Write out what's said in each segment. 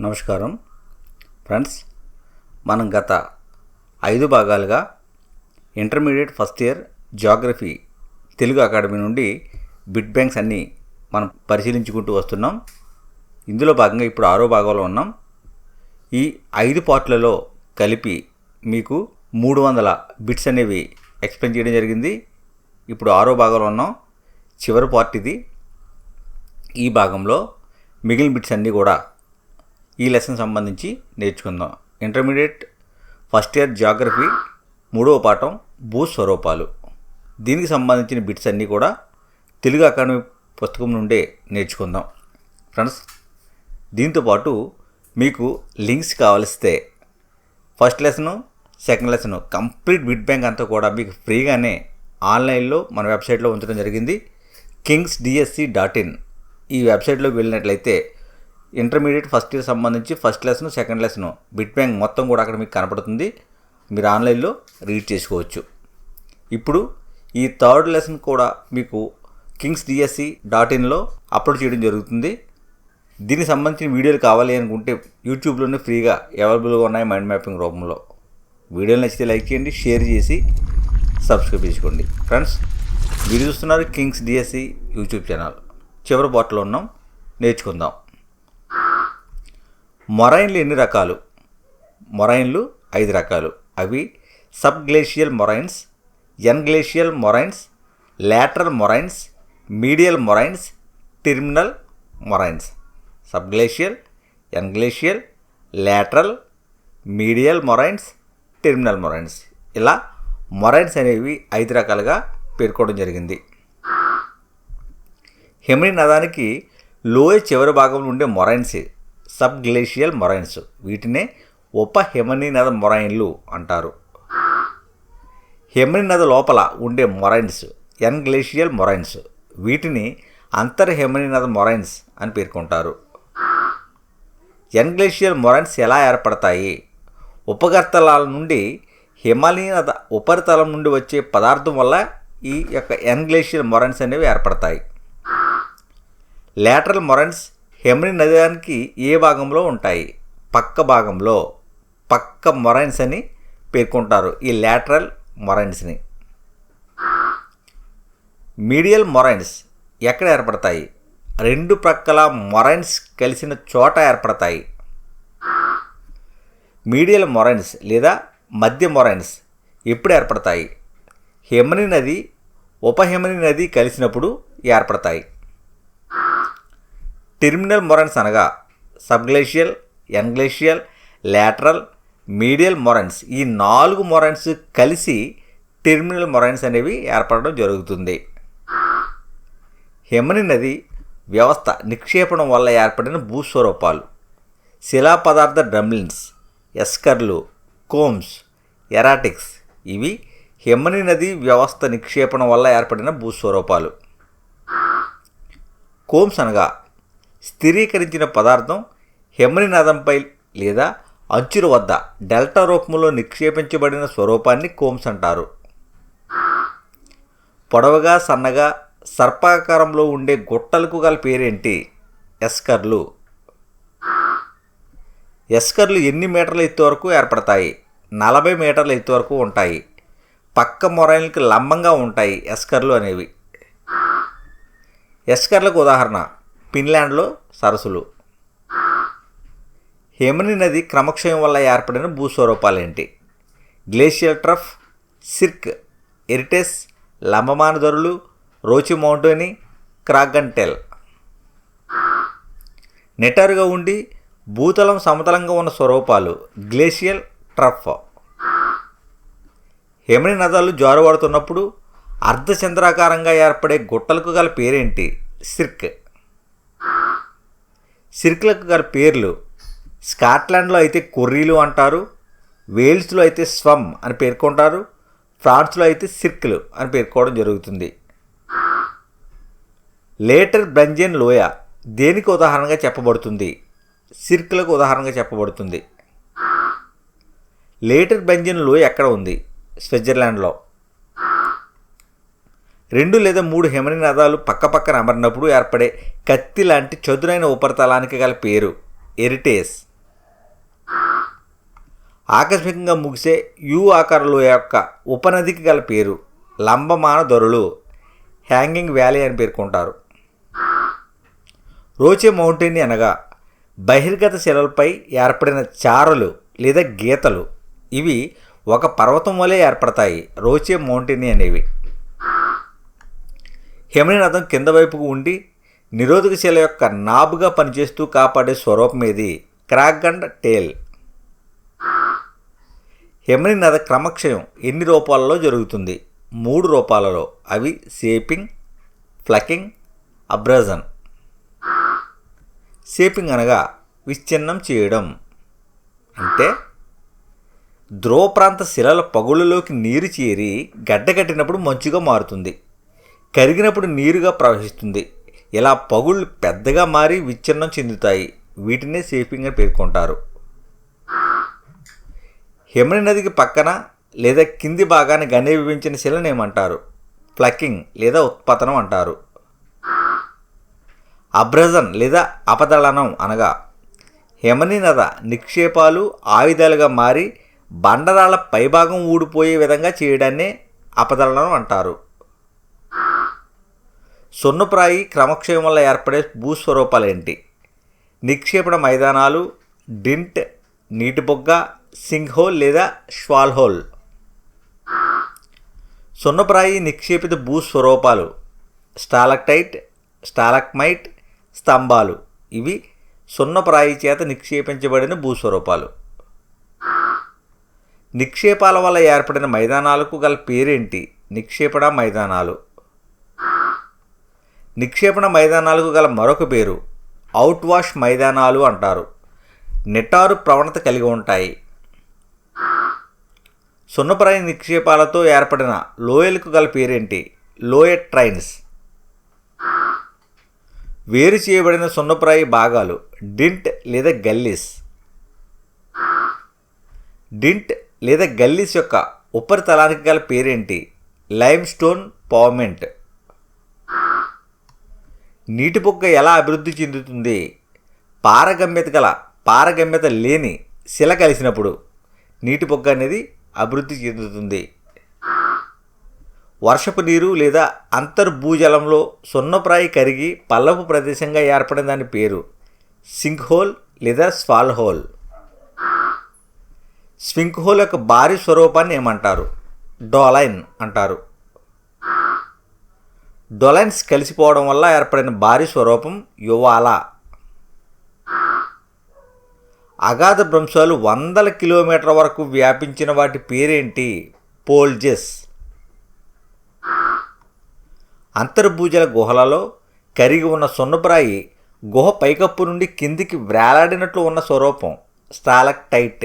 నమస్కారం. ఫ్రెండ్స్ మనం గత ఐదు భాగాలుగా intermediate first year geography Telugu academy నుండి బిట్ బ్యాంక్స్ అన్నీ మనం పరిశీలించుకుంటూ వస్తున్నాం. ఇందులో భాగంగా ఇప్పుడు ఆరో భాగంలో ఉన్నాం. ఈ ఐదు పార్ట్లలో కలిపి మీకు మూడు వందల బిట్స్ అనేవి ఎక్స్ప్లెయిన్ చేయడం జరిగింది. ఇప్పుడు ఆరో భాగంలో ఉన్నాం. చివరి పార్ట్ ఇది. ఈ భాగంలో మిగిలిన బిట్స్ అన్నీ కూడా ఈ లెసన్ సంబంధించి నేర్చుకుందాం. ఇంటర్మీడియట్ ఫస్ట్ ఇయర్ జాగ్రఫీ మూడవ పాఠం భూస్వరూపాలు. దీనికి సంబంధించిన బిట్స్ అన్నీ కూడా తెలుగు అకాడమీ పుస్తకం నుండే నేర్చుకుందాం. ఫ్రెండ్స్ దీంతోపాటు మీకు లింక్స్ కావలిస్తే first lesson second lesson complete bit bank అంతా కూడా మీకు ఫ్రీగానే ఆన్లైన్లో మన వెబ్సైట్లో ఉంచడం జరిగింది. Kings DSC dot in. ఈ వెబ్సైట్లోకి వెళ్ళినట్లయితే ఇంటర్మీడియట్ ఫస్ట్ ఇయర్ సంబంధించి first lesson second lesson bit bank మొత్తం కూడా అక్కడ మీకు కనపడుతుంది. మీరు ఆన్లైన్లో రీడ్ చేసుకోవచ్చు. ఇప్పుడు ఈ థర్డ్ లెసన్ కూడా మీకు కింగ్స్ డిఎస్సి డాట్ ఇన్లో అప్లోడ్ చేయడం జరుగుతుంది. దీనికి సంబంధించిన వీడియోలు కావాలి అనుకుంటే యూట్యూబ్లోనే ఫ్రీగా అవైలబుల్గా ఉన్నాయి మైండ్ మ్యాపింగ్ రూపంలో. వీడియోలు నచ్చితే లైక్ చేయండి షేర్ చేసి సబ్స్క్రైబ్ చేసుకోండి. ఫ్రెండ్స్ మీరు చూస్తున్నారు కింగ్స్ డిఎస్సి యూట్యూబ్ ఛానల్ చివరి బాటలో ఉన్నాం. నేర్చుకుందాం. మొరైన్లు ఎన్ని రకాలు? మొరైన్లు ఐదు రకాలు. అవి sub glacial moraines englacial moraines lateral moraines medial moraines terminal moraines. Sub glacial en lateral medial moraines terminal moraines. ఇలా మొరైన్స్ అనేవి ఐదు రకాలుగా పేర్కోవడం జరిగింది. హెమిని నదానికి లోయ చివరి భాగంలో ఉండే మొరైన్సే. సబ్ గ్లేషియల్ మొరైన్స్ వీటినే ఉప హెమనీ నద మొరైన్లు అంటారు. హెమనీ నది లోపల ఉండే మొరైన్స్ ఎన్ గ్లేషియల్ మొరైన్స్ వీటిని అంతర్ హెమనీ నద మొరైన్స్ అని పేర్కొంటారు. ఎన్ గ్లేషియల్ మొరైన్స్ ఎలా ఏర్పడతాయి? ఉపగర్తలాల నుండి హిమాలయ నద ఉపరితలం నుండి వచ్చే పదార్థం వల్ల ఈ యొక్క ఎన్ గ్లేషియల్ మొరైన్స్ అనేవి ఏర్పడతాయి. లేటరల్ మొరైన్స్ హెమని నదానికి ఏ భాగంలో ఉంటాయి? పక్క భాగంలో పక్క మొరైన్స్ అని పేర్కొంటారు. ఈ లాటరల్ మొరైన్స్ని మీడియల్ మొరైన్స్ ఎక్కడ ఏర్పడతాయి? రెండు ప్రక్కల మొరైన్స్ కలిసిన చోట ఏర్పడతాయి. మీడియల్ మొరైన్స్ లేదా మధ్య మొరైన్స్ ఎప్పుడు ఏర్పడతాయి? హెమని నది ఉపహెమని నది కలిసినప్పుడు ఏర్పడతాయి. టెర్మినల్ మొరన్స్ అనగా subglacial englacial lateral medial moraines ఈ నాలుగు మొరన్స్ కలిసి టెర్మినల్ మొరన్స్ అనేవి ఏర్పడడం జరుగుతుంది. హెమని నది వ్యవస్థ నిక్షేపణం వల్ల ఏర్పడిన భూస్వరూపాలు. శిలా పదార్థ డ్రమ్లిన్స్ ఎస్కర్లు కోమ్స్ ఎరాటిక్స్ ఇవి హెమని నది వ్యవస్థ నిక్షేపణం వల్ల ఏర్పడిన భూస్వరూపాలు. కోమ్స్ అనగా స్థిరీకరించిన పదార్థం హెమని నదంపై లేదా అంచుల వద్ద డెల్టా రూపంలో నిక్షేపించబడిన స్వరూపాన్ని కోమ్స్ అంటారు. పొడవుగా సన్నగా సర్పాకారంలో ఉండే గుట్టలకు గల పేరేంటి? ఎస్కర్లు. ఎస్కర్లు ఎన్ని మీటర్ల ఎత్తు వరకు ఏర్పడతాయి? నలభై మీటర్ల ఎత్తు వరకు ఉంటాయి. పక్క మొరైన్లకు లంబంగా ఉంటాయి ఎస్కర్లు అనేవి. ఎస్కర్లకు ఉదాహరణ ఫిన్లాండ్లో సరస్సులు. హేమని నది క్రమక్షయం వల్ల ఏర్పడిన భూస్వరూపాలేంటి? Glacial trough సిర్క్ ఎరిటెస్ లంబమానధరులు రోచి మౌంటోని క్రాగంటెల్. నెటారుగా ఉండి భూతలం సమతలంగా ఉన్న స్వరూపాలు గ్లేషియల్ ట్రఫ్. హెమని నదాలు జారువాడుతున్నప్పుడు అర్ధచంద్రాకారంగా ఏర్పడే గుట్టలకు గల పేరేంటి? సిర్క్. సిర్క్లకు గారి పేర్లు స్కాట్లాండ్లో అయితే కొర్రీలు అంటారు వేల్స్లో అయితే స్వమ్ అని పేర్కొంటారు ఫ్రాన్స్లో అయితే సిర్క్లు అని పేర్కోవడం జరుగుతుంది. లేటర్ బ్రంజన్ లోయ దేనికి ఉదాహరణగా చెప్పబడుతుంది? సిర్క్లకు ఉదాహరణగా చెప్పబడుతుంది. లేటర్ బెంజిన్ లోయ ఎక్కడ ఉంది? స్విట్జర్లాండ్లో. రెండు లేదా మూడు హిమని నదాలు పక్కపక్కన అమరినప్పుడు ఏర్పడే కత్తి లాంటి చదునైన ఉపరితలానికి గల పేరు ఎరిటేస్. ఆకస్మికంగా ముగిసే యు ఆకారంలో యొక్క ఉపనదికి గల పేరు లంబమాన దొరలు హ్యాంగింగ్ వ్యాలీ అని పేర్కొంటారు. రోచే మౌంటైన్ అనగా బహిర్గత శిలలపై ఏర్పడిన చారలు లేదా గీతలు. ఇవి ఒక పర్వతం వలె ఏర్పడతాయి రోచే మౌంటైన్ అనేవి. హిమని నదం కింద వైపుకు ఉండి నిరోధక శిల యొక్క నాబుగా పనిచేస్తూ కాపాడే స్వరూపం ఇది క్రాగండ్ టేల్. హిమని నద క్రమక్షయం ఎన్ని రూపాలలో జరుగుతుంది? మూడు రూపాలలో. అవి సేపింగ్ ఫ్లకింగ్ అబ్రజన్. సేపింగ్ అనగా విచ్ఛిన్నం చేయడం. అంటే ధ్రువ ప్రాంత శిలల పగుళ్ళలోకి నీరు చేరి గడ్డగట్టినప్పుడు మంచుగా మారుతుంది. కరిగినప్పుడు నీరుగా ప్రవహిస్తుంది. ఇలా పగుళ్ళు పెద్దగా మారి విచ్ఛిన్నం చెందుతాయి. వీటినే సేఫింగ్ అని పేర్కొంటారు. హిమని నదికి పక్కన లేదా కింది భాగాన్ని గనీభవించిన శిలను ఏమంటారు? ఫ్లకింగ్ లేదా ఉత్పతనం అంటారు. అబ్రజన్ లేదా అపదళనం అనగా హిమని నద నిక్షేపాలు ఆయుధాలుగా మారి బండరాళ్ళ పైభాగం ఊడిపోయే విధంగా చేయడాన్నే అపదళనం అంటారు. సున్నప్రాయి క్రమక్షయం వల్ల ఏర్పడే భూస్వరూపాలు ఏంటి నిక్షేపణ మైదానాలు డింట్ నీటి బొగ్గ సింగ్ హోల్ లేదా ష్వాల్ హోల్ సున్నప్రాయి నిక్షేపిత భూస్వరూపాలు స్టాలక్టైట్ స్టాలక్మైట్ స్తంభాలు. ఇవి సున్నప్రాయి చేత నిక్షేపించబడిన భూస్వరూపాలు. నిక్షేపాల వల్ల ఏర్పడిన మైదానాలకు గల పేరేంటి? నిక్షేపణ మైదానాలు. నిక్షేపణ మైదానాలకు గల మరొక పేరు అవుట్ వాష్ మైదానాలు అంటారు. నిటారు ప్రవణత కలిగి ఉంటాయి. సున్నప్రాయ నిక్షేపాలతో ఏర్పడిన లోయలకు గల పేరేంటి? Lower trains. వేరు చేయబడిన సున్నప్రాయి భాగాలు డింట్ లేదా గల్లీస్. డింట్ లేదా గల్లీస్ యొక్క ఉపరితలానికి గల పేరేంటి? Lime stone pavement. నీటి బొగ్గ ఎలా అభివృద్ధి చెందుతుంది? పారగమ్యత గల పారగమ్యత లేని శిల కలిసినప్పుడు నీటి బొగ్గ అనేది అభివృద్ధి చెందుతుంది. వర్షపు నీరు లేదా అంతర్భూజలంలో సున్నప్రాయి కరిగి పల్లపు ప్రదేశంగా ఏర్పడిన దాని పేరు సింక్ హోల్ లేదా స్వాల్ హోల్ స్వింక్ హోల్ యొక్క భారీ స్వరూపాన్ని ఏమంటారు? డోలైన్ అంటారు. డొలైన్స్ కలిసిపోవడం వల్ల ఏర్పడిన భారీ స్వరూపం యువాల. అగాధ భ్రంశాలు వందల కిలోమీటర్ల వరకు వ్యాపించిన వాటి పేరేంటి? పోల్జెస్. అంతర్భూజల గుహలలో కరిగి ఉన్న సున్నపురాయి గుహ పైకప్పు నుండి కిందికి వేలాడినట్లు ఉన్న స్వరూపం స్టాలక్టైట్.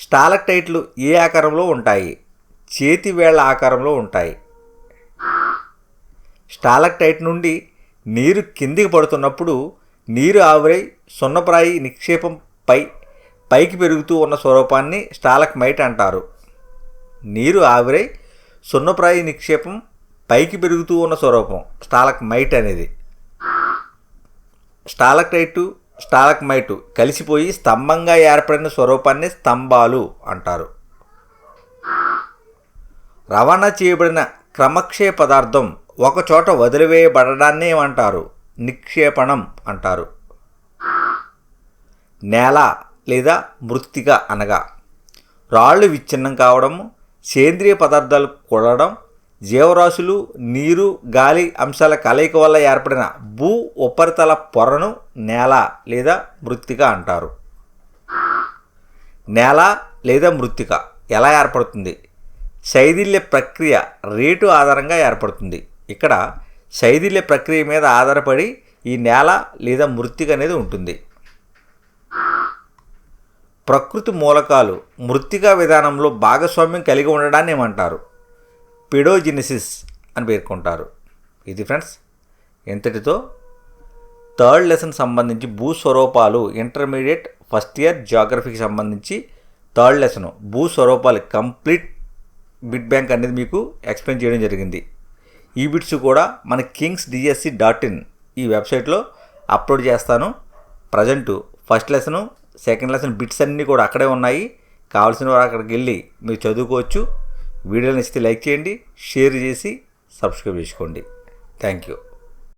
స్టాలక్టైట్లు ఏ ఆకారంలో ఉంటాయి? చేతి వేళ్ళ ఆకారంలో ఉంటాయి. స్టాలక్టైట్ నుండి నీరు కిందికి పడుతున్నప్పుడు నీరు ఆవిరై సున్నప్రాయి నిక్షేపం పై పైకి పెరుగుతూ ఉన్న స్వరూపాన్ని స్టాలక్మైట్ అంటారు. నీరు ఆవిరై సున్నప్రాయి నిక్షేపం పైకి పెరుగుతూ ఉన్న స్వరూపం స్టాలక్మైట్ అనేది. స్టాలక్టైటు స్టాలక్మైటు కలిసిపోయి స్తంభంగా ఏర్పడిన స్వరూపాన్ని స్తంభాలు అంటారు. రవాణా చేయబడిన క్రమక్షయ పదార్థం ఒకచోట వదిలివేయబడడాన్ని ఏమంటారు? నిక్షేపణం అంటారు. నేల లేదా మృత్తిక అనగా రాళ్ళు విచ్ఛిన్నం కావడము సేంద్రియ పదార్థాలు కూడడం జీవరాశులు నీరు గాలి అంశాల కలయిక వల్ల ఏర్పడిన భూ ఉపరితల పొరను నేల లేదా మృత్తిక అంటారు. నేల లేదా మృత్తిక ఎలా ఏర్పడుతుంది? శైథిల్య ప్రక్రియ రేటు ఆధారంగా ఏర్పడుతుంది. ఇక్కడ శైథిల్య ప్రక్రియ మీద ఆధారపడి ఈ నేల లేదా మృత్తిక అనేది ఉంటుంది. ప్రకృతి మూలకాలు మృత్తికా విధానంలో భాగస్వామ్యం కలిగి ఉండడాన్ని ఏమంటారు? పిడోజినిసిస్ అని పేర్కొంటారు. ఇది ఫ్రెండ్స్ ఎంతటితో? థర్డ్ లెసన్ సంబంధించి భూస్వరూపాలు ఇంటర్మీడియట్ ఫస్ట్ ఇయర్ జాగ్రఫీకి సంబంధించి థర్డ్ లెసన్. భూస్వరూపాలు కంప్లీట్ బిడ్ బ్యాంక్ అనేది మీకు ఎక్స్ప్లెయిన్ చేయడం జరిగింది. ఈ బిట్స్ కూడా మన కింగ్స్ డిఎస్సి డాట్ ఇన్ ఈ వెబ్సైట్లో అప్లోడ్ చేస్తాను. Present first lesson second lesson bits అన్నీ కూడా అక్కడే ఉన్నాయి. కావాల్సిన వారు అక్కడికి వెళ్ళి మీరు చదువుకోవచ్చు. వీడియోని ఇస్తే లైక్ చేయండి షేర్ చేసి సబ్స్క్రైబ్ చేసుకోండి. Thank you